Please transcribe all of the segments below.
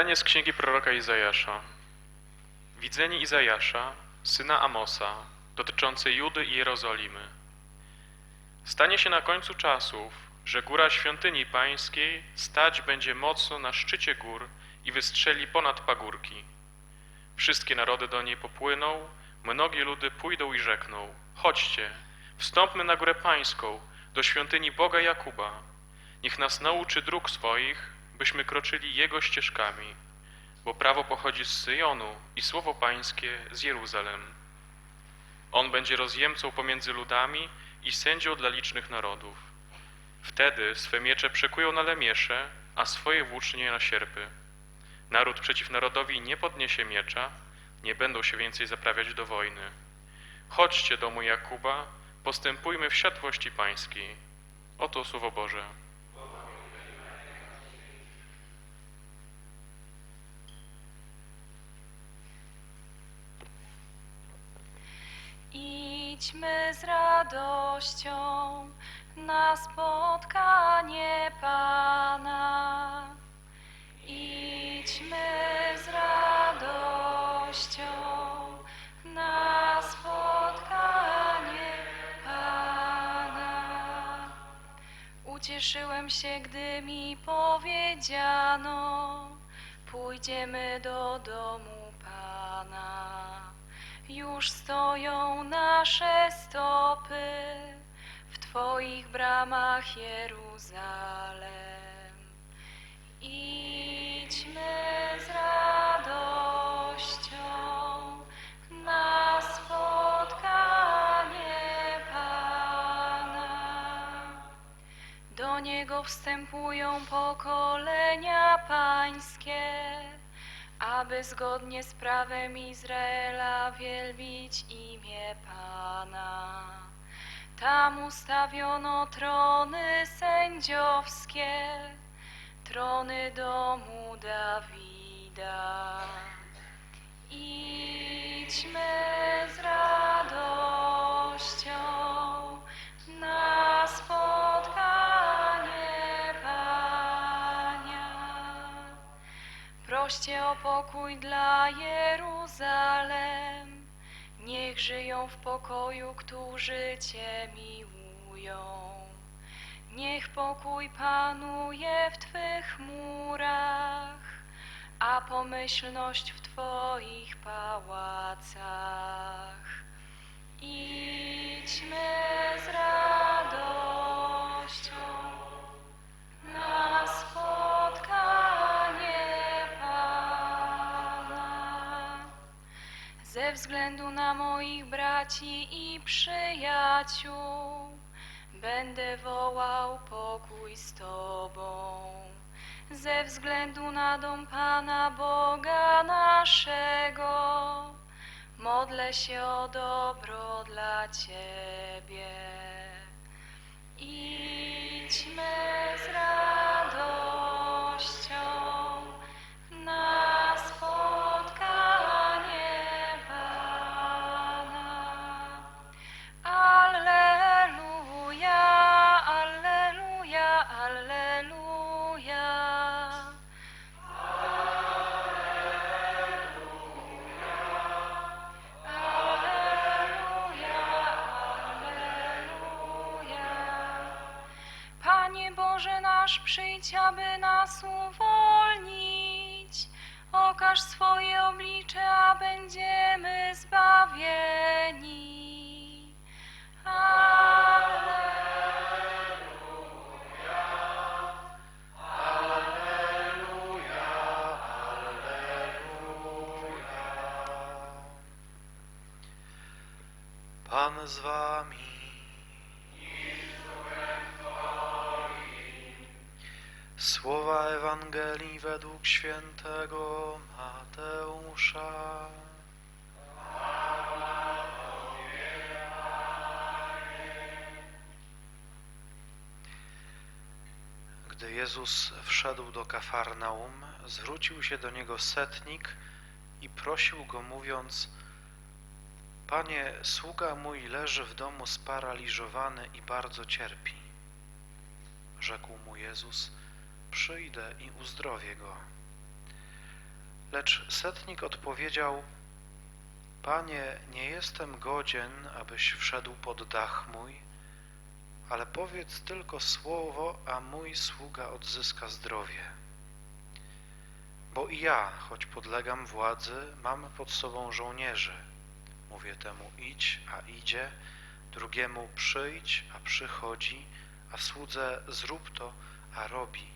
Czytanie z księgi proroka Izajasza. Widzenie Izajasza, syna Amosa, dotyczące Judy i Jerozolimy. Stanie się na końcu czasów, że góra świątyni pańskiej stać będzie mocno na szczycie gór i wystrzeli ponad pagórki. Wszystkie narody do niej popłyną, mnogie ludy pójdą i rzekną: Chodźcie, wstąpmy na górę pańską, do świątyni Boga Jakuba. Niech nas nauczy dróg swoich, byśmy kroczyli Jego ścieżkami, bo prawo pochodzi z Syjonu i słowo pańskie z Jeruzalem. On będzie rozjemcą pomiędzy ludami i sędzią dla licznych narodów. Wtedy swe miecze przekują na lemiesze, a swoje włócznie na sierpy. Naród przeciw narodowi nie podniesie miecza, nie będą się więcej zaprawiać do wojny. Chodźcie, domu Jakuba, postępujmy w światłości pańskiej. Oto słowo Boże. Idźmy z radością na spotkanie Pana. Idźmy z radością na spotkanie Pana. Ucieszyłem się, gdy mi powiedziano, pójdziemy do domu Pana. Już stoją nasze stopy w Twoich bramach, Jeruzalem. Idźmy z radością na spotkanie Pana. Do Niego wstępują pokolenia pańskie, aby zgodnie z prawem Izraela wielbić imię Pana. Tam ustawiono trony sędziowskie, trony domu Dawida. Idźmy z radością Proście o pokój dla Jeruzalem. Niech żyją w pokoju, którzy Cię miłują. Niech pokój panuje w Twych murach, a pomyślność w Twoich pałacach. Idźmy z radością Ze względu na moich braci i przyjaciół będę wołał pokój z Tobą. Ze względu na dom Pana Boga naszego modlę się o dobro dla Ciebie. Idźmy z wami. Słowa Ewangelii według świętego Mateusza. Gdy Jezus wszedł do Kafarnaum, zwrócił się do niego setnik i prosił go, mówiąc: Panie, sługa mój leży w domu sparaliżowany i bardzo cierpi. Rzekł mu Jezus: Przyjdę i uzdrowię go. Lecz setnik odpowiedział: Panie, nie jestem godzien, abyś wszedł pod dach mój, ale powiedz tylko słowo, a mój sługa odzyska zdrowie. Bo i ja, choć podlegam władzy, mam pod sobą żołnierzy. Mówię temu idź, a idzie, drugiemu przyjdź, a przychodzi, a słudze zrób to, a robi.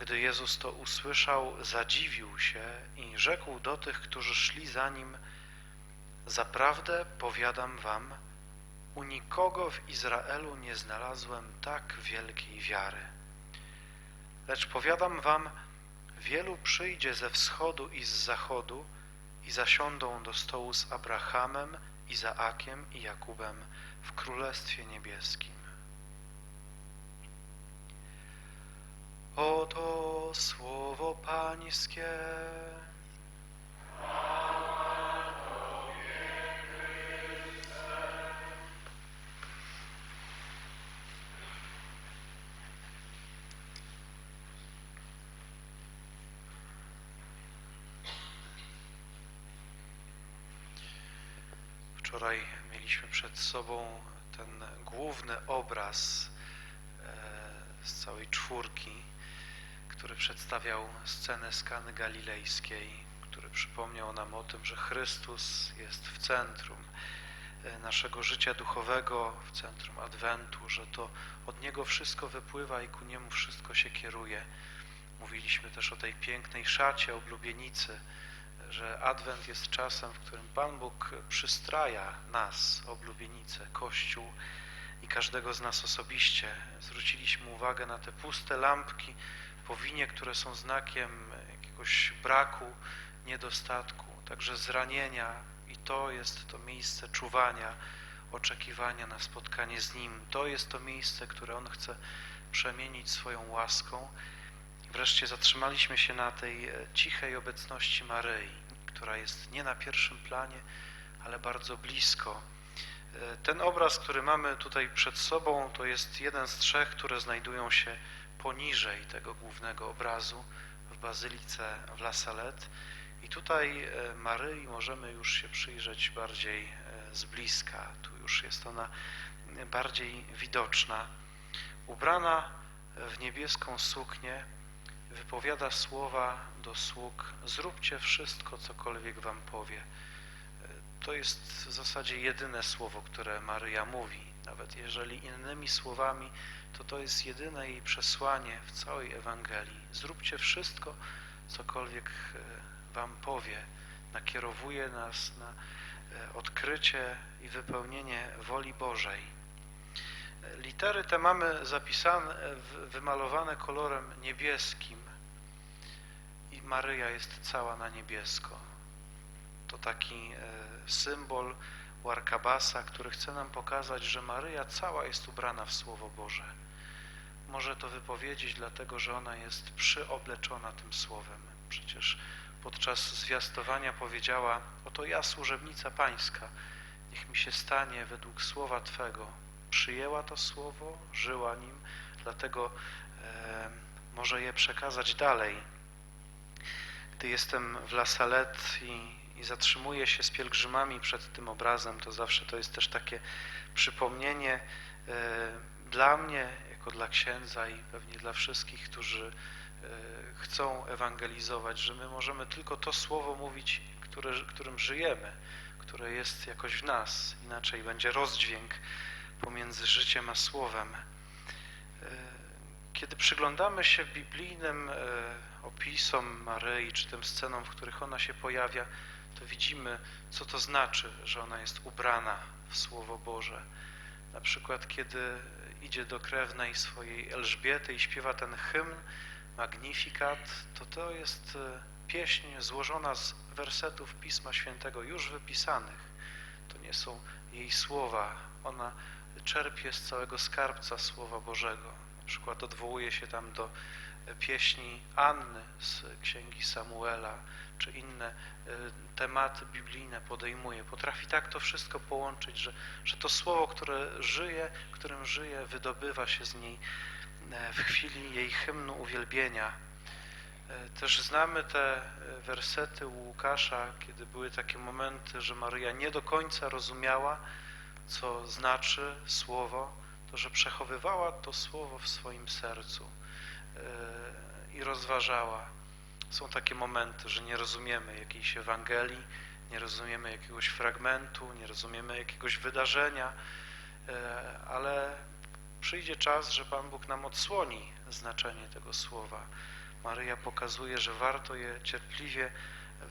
Gdy Jezus to usłyszał, zadziwił się i rzekł do tych, którzy szli za nim: Zaprawdę powiadam wam, u nikogo w Izraelu nie znalazłem tak wielkiej wiary. Lecz powiadam wam, wielu przyjdzie ze wschodu i z zachodu i zasiądą do stołu z Abrahamem, Izaakiem i Jakubem w Królestwie Niebieskim. Oto słowo Pańskie. Wczoraj mieliśmy przed sobą ten główny obraz e, z całej czwórki, który przedstawiał scenę z Kany Galilejskiej, który przypomniał nam o tym, że Chrystus jest w centrum e, naszego życia duchowego, w centrum Adwentu, że to od Niego wszystko wypływa i ku Niemu wszystko się kieruje. Mówiliśmy też o tej pięknej szacie oblubienicy, że Adwent jest czasem, w którym Pan Bóg przystraja nas, oblubienicę, Kościół i każdego z nas osobiście. Zwróciliśmy uwagę na te puste lampki po winie, które są znakiem jakiegoś braku, niedostatku, także zranienia i to jest to miejsce czuwania, oczekiwania na spotkanie z Nim. To jest to miejsce, które On chce przemienić swoją łaską. Wreszcie zatrzymaliśmy się na tej cichej obecności Maryi, która jest nie na pierwszym planie, ale bardzo blisko. Ten obraz, który mamy tutaj przed sobą, to jest jeden z trzech, które znajdują się poniżej tego głównego obrazu w bazylice w La Salette. I tutaj Maryi możemy już się przyjrzeć bardziej z bliska. Tu już jest ona bardziej widoczna. Ubrana w niebieską suknię, wypowiada słowa do sług: Zróbcie wszystko, cokolwiek wam powie. To jest w zasadzie jedyne słowo, które Maryja mówi. Nawet jeżeli innymi słowami, to to jest jedyne jej przesłanie w całej Ewangelii. Zróbcie wszystko, cokolwiek wam powie. Nakierowuje nas na odkrycie i wypełnienie woli Bożej. Litery te mamy zapisane, wymalowane kolorem niebieskim Maryja jest cała na niebiesko. To taki symbol u Arkabasa, który chce nam pokazać, że Maryja cała jest ubrana w Słowo Boże. Może to wypowiedzieć dlatego, że ona jest przyobleczona tym Słowem. Przecież podczas zwiastowania powiedziała, oto ja, służebnica Pańska, niech mi się stanie według Słowa Twego. Przyjęła to Słowo, żyła nim, dlatego e, może je przekazać dalej. Gdy jestem w La Salette i, i zatrzymuję się z pielgrzymami przed tym obrazem, to zawsze to jest też takie przypomnienie e, dla mnie, jako dla księdza i pewnie dla wszystkich, którzy e, chcą ewangelizować, że my możemy tylko to słowo mówić, które, którym żyjemy, które jest jakoś w nas, inaczej będzie rozdźwięk pomiędzy życiem a słowem. Kiedy przyglądamy się biblijnym opisom Maryi, czy tym scenom, w których ona się pojawia, to widzimy, co to znaczy, że ona jest ubrana w Słowo Boże. Na przykład, kiedy idzie do krewnej swojej Elżbiety i śpiewa ten hymn Magnificat, to to jest pieśń złożona z wersetów Pisma Świętego już wypisanych. To nie są jej słowa. Ona czerpie z całego skarbca Słowa Bożego. Na przykład odwołuje się tam do pieśni Anny z Księgi Samuela, czy inne tematy biblijne podejmuje. Potrafi tak to wszystko połączyć, że, że to Słowo, które żyje, którym żyje, wydobywa się z niej w chwili jej hymnu uwielbienia. E, Też znamy te e, wersety u Łukasza, kiedy były takie momenty, że Maryja nie do końca rozumiała, co znaczy słowo, to że przechowywała to słowo w swoim sercu e, i rozważała. Są takie momenty, że nie rozumiemy jakiejś Ewangelii, nie rozumiemy jakiegoś fragmentu, nie rozumiemy jakiegoś wydarzenia, e, ale przyjdzie czas, że Pan Bóg nam odsłoni znaczenie tego słowa. Maryja pokazuje, że warto je cierpliwie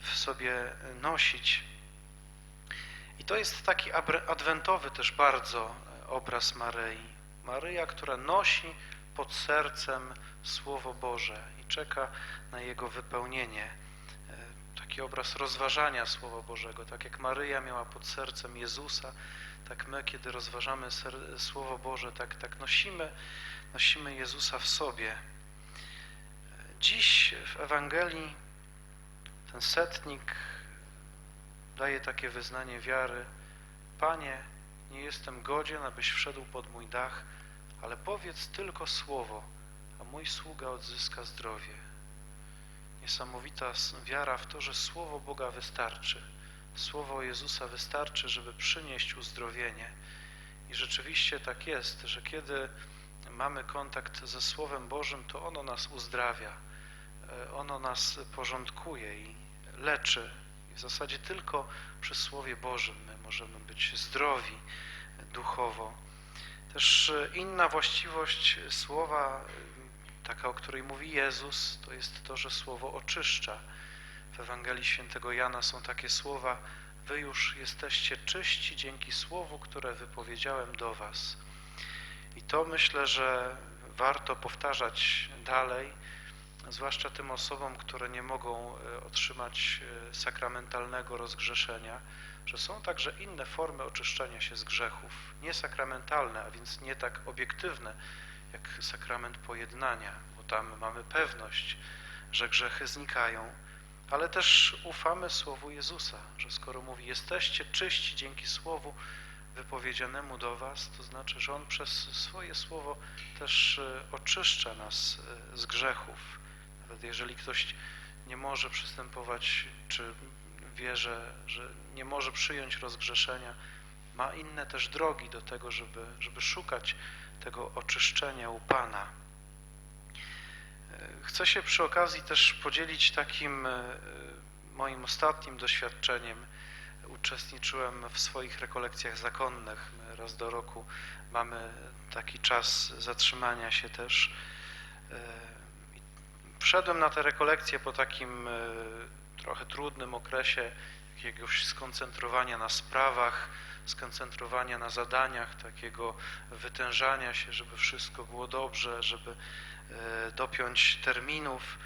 w sobie nosić. I to jest taki adwentowy też bardzo obraz Maryi. Maryja, która nosi pod sercem Słowo Boże i czeka na jego wypełnienie. E, Taki obraz rozważania Słowa Bożego. Tak jak Maryja miała pod sercem Jezusa, tak my, kiedy rozważamy Słowo Boże, tak, tak nosimy, nosimy Jezusa w sobie. Dziś w Ewangelii ten setnik daje takie wyznanie wiary. Panie, nie jestem godzien, abyś wszedł pod mój dach, ale powiedz tylko słowo, a mój sługa odzyska zdrowie. Niesamowita wiara w to, że słowo Boga wystarczy. Słowo Jezusa wystarczy, żeby przynieść uzdrowienie. I rzeczywiście tak jest, że kiedy mamy kontakt ze Słowem Bożym, to ono nas uzdrawia, e, ono nas porządkuje i leczy. I w zasadzie tylko przy Słowie Bożym my możemy być zdrowi duchowo. Też e, inna właściwość słowa, e, taka o której mówi Jezus, to jest to, że słowo oczyszcza. W Ewangelii Świętego Jana są takie słowa: Wy już jesteście czyści dzięki słowu, które wypowiedziałem do Was. I to myślę, że warto powtarzać dalej, zwłaszcza tym osobom, które nie mogą e, otrzymać e, sakramentalnego rozgrzeszenia, że są także inne formy oczyszczenia się z grzechów, niesakramentalne, a więc nie tak obiektywne jak sakrament pojednania, bo tam mamy pewność, że grzechy znikają, ale też ufamy Słowu Jezusa, że skoro mówi jesteście czyści dzięki Słowu wypowiedzianemu do Was, to znaczy, że On przez swoje Słowo też e, oczyszcza nas z grzechów. Nawet jeżeli ktoś nie może przystępować, czy wie, że, że nie może przyjąć rozgrzeszenia, ma inne też drogi do tego, żeby, żeby szukać tego oczyszczenia u Pana. E, Chcę się przy okazji też podzielić takim e, moim ostatnim doświadczeniem. Uczestniczyłem w swoich rekolekcjach zakonnych. My raz do roku mamy taki czas zatrzymania się też. Wszedłem na te rekolekcje po takim e, trochę trudnym okresie jakiegoś skoncentrowania na sprawach, skoncentrowania na zadaniach, takiego wytężania się, żeby wszystko było dobrze, żeby e, dopiąć terminów.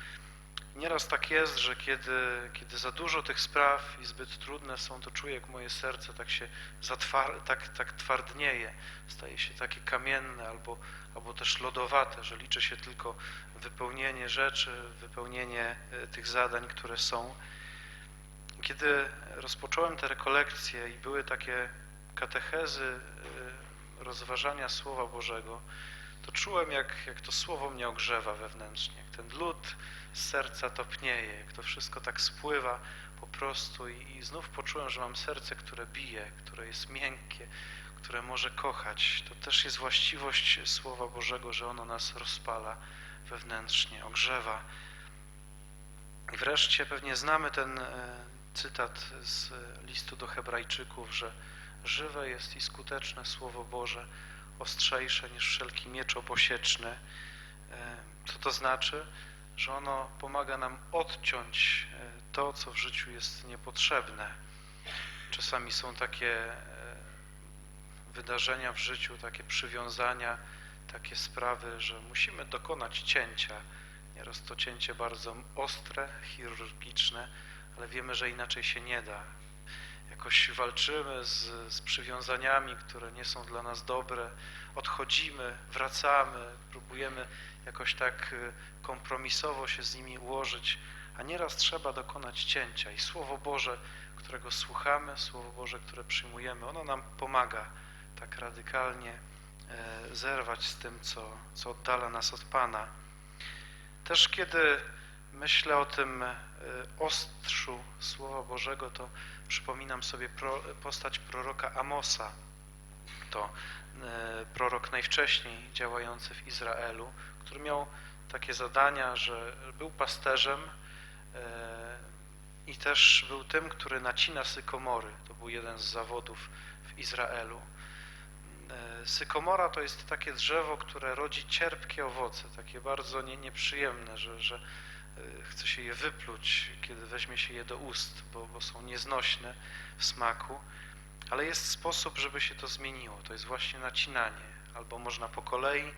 Nieraz tak jest, że kiedy, kiedy za dużo tych spraw i zbyt trudne są, to czuję, jak moje serce tak się zatwar- tak, tak twardnieje, staje się takie kamienne albo, albo też lodowate, że liczy się tylko wypełnienie rzeczy, wypełnienie e, tych zadań, które są. Kiedy rozpocząłem te rekolekcje i były takie katechezy e, rozważania Słowa Bożego, to czułem, jak, jak to Słowo mnie ogrzewa wewnętrznie, jak ten lód serca topnieje, jak to wszystko tak spływa po prostu i, i znów poczułem, że mam serce, które bije, które jest miękkie, które może kochać. To też jest właściwość Słowa Bożego, że ono nas rozpala wewnętrznie, ogrzewa. I wreszcie pewnie znamy ten e, cytat z listu do Hebrajczyków, że żywe jest i skuteczne Słowo Boże, ostrzejsze niż wszelki miecz obosieczny. E, Co to znaczy? Że ono pomaga nam odciąć e, to, co w życiu jest niepotrzebne. Czasami są takie e, wydarzenia w życiu, takie przywiązania, takie sprawy, że musimy dokonać cięcia. Nieraz to cięcie bardzo ostre, chirurgiczne, ale wiemy, że inaczej się nie da. Jakoś walczymy z, z przywiązaniami, które nie są dla nas dobre, odchodzimy, wracamy, próbujemy jakoś tak y, kompromisowo się z nimi ułożyć, a nieraz trzeba dokonać cięcia i Słowo Boże, którego słuchamy, Słowo Boże, które przyjmujemy, ono nam pomaga tak radykalnie e, zerwać z tym, co, co oddala nas od Pana. Też kiedy myślę o tym e, ostrzu Słowa Bożego, to przypominam sobie pro, postać proroka Amosa. To e, prorok najwcześniej działający w Izraelu, który miał takie zadania, że był pasterzem e, i też był tym, który nacina sykomory. To był jeden z zawodów w Izraelu. E, Sykomora to jest takie drzewo, które rodzi cierpkie owoce, takie bardzo nie, nieprzyjemne, że, że chce się je wypluć, kiedy weźmie się je do ust, bo, bo są nieznośne w smaku. Ale jest sposób, żeby się to zmieniło. To jest właśnie nacinanie. Albo można po kolei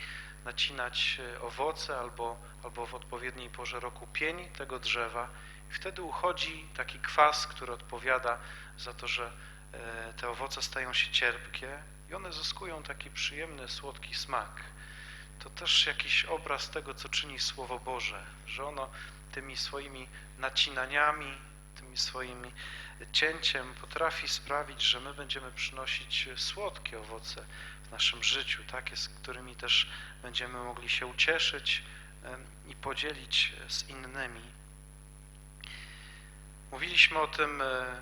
nacinać e, owoce, albo, albo w odpowiedniej porze roku pień tego drzewa. I wtedy uchodzi taki kwas, który odpowiada za to, że e, te owoce stają się cierpkie i one zyskują taki przyjemny, słodki smak. To też jakiś obraz tego, co czyni Słowo Boże, że ono tymi swoimi nacinaniami, tymi swoimi cięciem potrafi sprawić, że my będziemy przynosić słodkie owoce w naszym życiu, takie, z którymi też będziemy mogli się ucieszyć i podzielić z innymi. Mówiliśmy o tym e,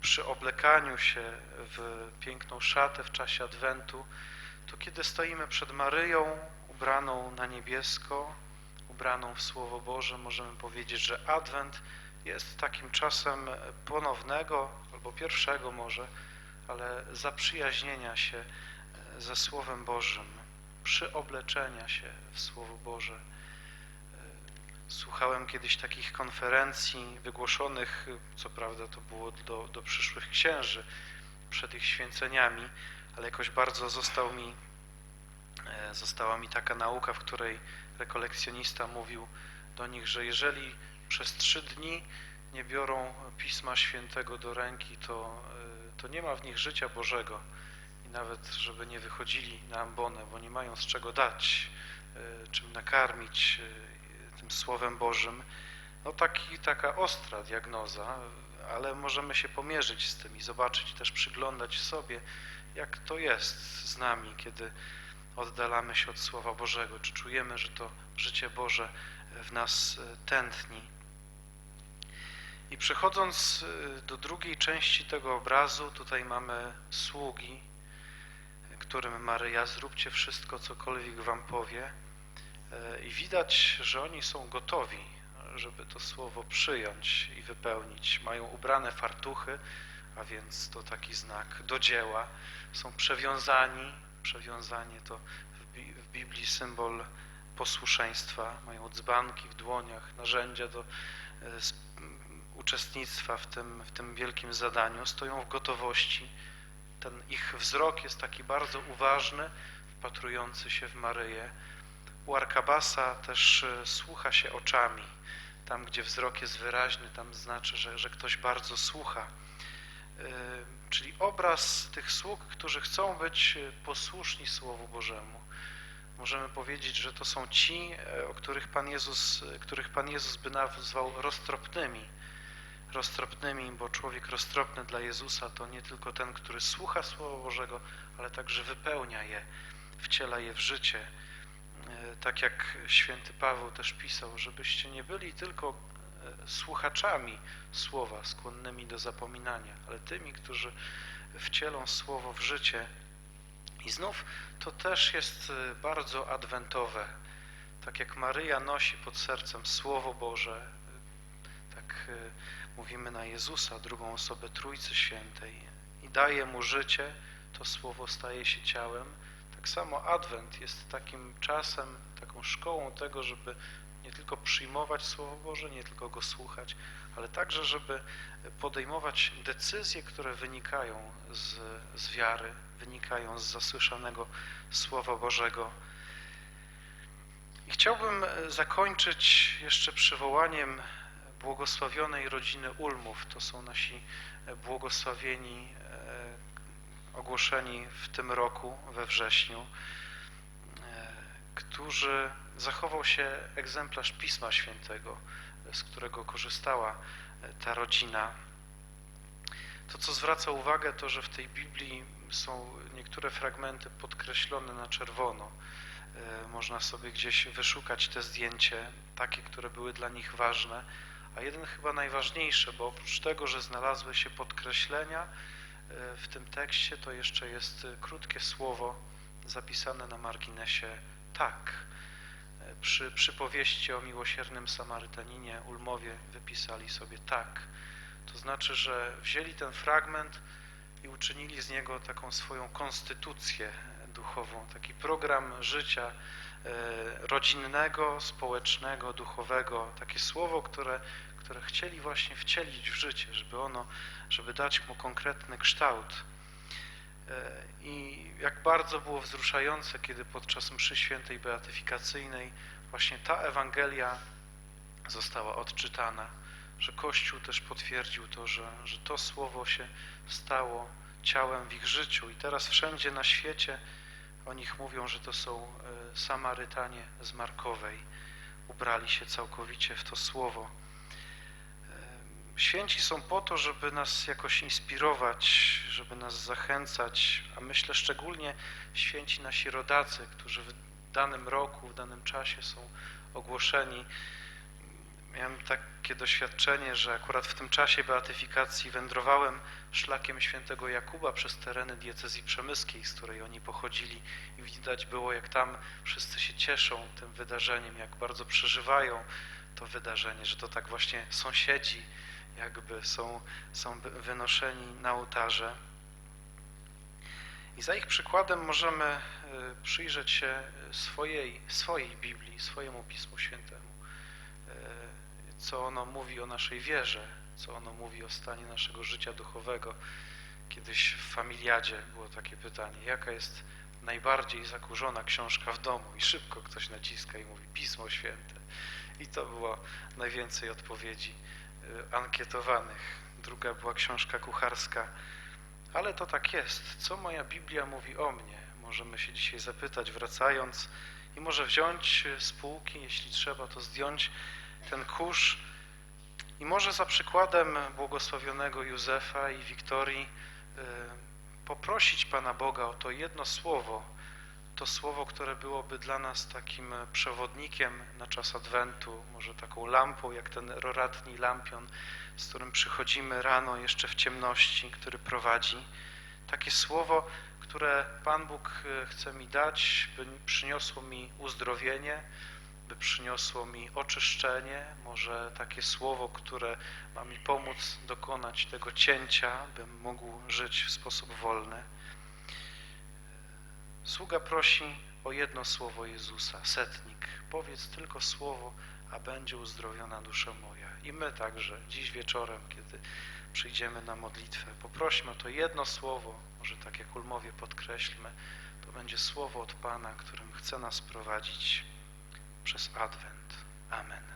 przy oblekaniu się w piękną szatę w czasie Adwentu, to kiedy stoimy przed Maryją, ubraną na niebiesko, ubraną w Słowo Boże, możemy powiedzieć, że Adwent jest takim czasem ponownego, albo pierwszego może, ale zaprzyjaźnienia się e, ze Słowem Bożym, przyobleczenia się w Słowo Boże. E, Słuchałem kiedyś takich konferencji wygłoszonych, co prawda to było do, do przyszłych księży przed ich święceniami, ale jakoś bardzo został mi, została mi taka nauka, w której rekolekcjonista mówił do nich, że jeżeli przez trzy dni nie biorą Pisma Świętego do ręki, to, e, to nie ma w nich życia Bożego i nawet, żeby nie wychodzili na ambonę, bo nie mają z czego dać, e, czym nakarmić e, tym Słowem Bożym. No taki, taka ostra diagnoza, ale możemy się pomierzyć z tym i zobaczyć, też przyglądać sobie, jak to jest z nami, kiedy oddalamy się od Słowa Bożego, czy czujemy, że to życie Boże w nas tętni. I przechodząc do drugiej części tego obrazu, tutaj mamy sługi, którym Maryja, zróbcie wszystko, cokolwiek wam powie. I widać, że oni są gotowi, żeby to słowo przyjąć i wypełnić. Mają ubrane fartuchy, a więc to taki znak do dzieła. Są przewiązani. Przewiązanie to w Biblii symbol posłuszeństwa. Mają dzbanki w dłoniach, narzędzia do uczestnictwa w tym, w tym wielkim zadaniu. Stoją w gotowości. Ten ich wzrok jest taki bardzo uważny, wpatrujący się w Maryję. U Arkabasa też słucha się oczami. Tam, gdzie wzrok jest wyraźny, tam znaczy, że, że ktoś bardzo słucha. Czyli obraz tych sług, którzy chcą być posłuszni Słowu Bożemu. Możemy powiedzieć, że to są ci, o których Pan Jezus, których Pan Jezus by nazwał roztropnymi. Roztropnymi, bo człowiek roztropny dla Jezusa to nie tylko ten, który słucha Słowa Bożego, ale także wypełnia je, wciela je w życie tak jak święty Paweł też pisał, żebyście nie byli tylko słuchaczami słowa, skłonnymi do zapominania, ale tymi, którzy wcielą słowo w życie. I znów to też jest bardzo adwentowe. Tak jak Maryja nosi pod sercem Słowo Boże, tak mówimy na Jezusa, drugą osobę Trójcy Świętej i daje Mu życie, to Słowo staje się ciałem. Tak samo Adwent jest takim czasem, taką szkołą tego, żeby nie tylko przyjmować Słowo Boże, nie tylko go słuchać, ale także, żeby podejmować decyzje, które wynikają z, z wiary, wynikają z zasłyszanego Słowa Bożego. I chciałbym zakończyć jeszcze przywołaniem błogosławionej rodziny Ulmów. To są nasi błogosławieni ogłoszeni w tym roku, we wrześniu, którzy zachował się egzemplarz Pisma Świętego, z którego korzystała ta rodzina. To, co zwraca uwagę, to, że w tej Biblii są niektóre fragmenty podkreślone na czerwono. E, Można sobie gdzieś wyszukać te zdjęcie, takie, które były dla nich ważne, a jeden chyba najważniejszy, bo oprócz tego, że znalazły się podkreślenia e, w tym tekście, to jeszcze jest e, krótkie słowo zapisane na marginesie tak. Przy przypowieści o miłosiernym Samarytaninie Ulmowie wypisali sobie tak. To znaczy, że wzięli ten fragment i uczynili z niego taką swoją konstytucję duchową, taki program życia e, rodzinnego, społecznego, duchowego, takie słowo, które, które chcieli właśnie wcielić w życie, żeby ono, żeby dać mu konkretny kształt. E, I jak bardzo było wzruszające, kiedy podczas mszy świętej beatyfikacyjnej właśnie ta Ewangelia została odczytana, że Kościół też potwierdził to, że, że to słowo się stało ciałem w ich życiu i teraz wszędzie na świecie o nich mówią, że to są e, Samarytanie z Markowej. Ubrali się całkowicie w to słowo. E, Święci są po to, żeby nas jakoś inspirować, żeby nas zachęcać, a myślę szczególnie święci nasi rodacy, którzy w danym roku, w danym czasie są ogłoszeni. Miałem takie doświadczenie, że akurat w tym czasie beatyfikacji wędrowałem szlakiem świętego Jakuba przez tereny diecezji przemyskiej, z której oni pochodzili i widać było, jak tam wszyscy się cieszą tym wydarzeniem, jak bardzo przeżywają to wydarzenie, że to tak właśnie sąsiedzi jakby są, są wynoszeni na ołtarze. I za ich przykładem możemy y, przyjrzeć się swojej, swojej Biblii, swojemu Pismu Świętemu. Y, Co ono mówi o naszej wierze, co ono mówi o stanie naszego życia duchowego. Kiedyś w familiadzie było takie pytanie, jaka jest najbardziej zakurzona książka w domu? I szybko ktoś naciska i mówi Pismo Święte. I to było najwięcej odpowiedzi ankietowanych. Druga była książka kucharska. Ale to tak jest. Co moja Biblia mówi o mnie? Możemy się dzisiaj zapytać, wracając, i może wziąć z półki, jeśli trzeba, to zdjąć ten kurz i może za przykładem błogosławionego Józefa i Wiktorii y, poprosić Pana Boga o to jedno słowo, to słowo, które byłoby dla nas takim przewodnikiem na czas Adwentu, może taką lampą, jak ten roratni lampion, z którym przychodzimy rano jeszcze w ciemności, który prowadzi. Takie słowo, które Pan Bóg y, chce mi dać, by przyniosło mi uzdrowienie, by przyniosło mi oczyszczenie, może takie słowo, które ma mi pomóc dokonać tego cięcia, bym mógł żyć w sposób wolny. Sługa prosi o jedno słowo Jezusa, setnik. Powiedz tylko słowo, a będzie uzdrowiona dusza moja. I my także dziś wieczorem, kiedy przyjdziemy na modlitwę, poprośmy o to jedno słowo, może tak jak Ulmowie podkreślmy, to będzie słowo od Pana, którym chce nas prowadzić przez Adwent. Amen.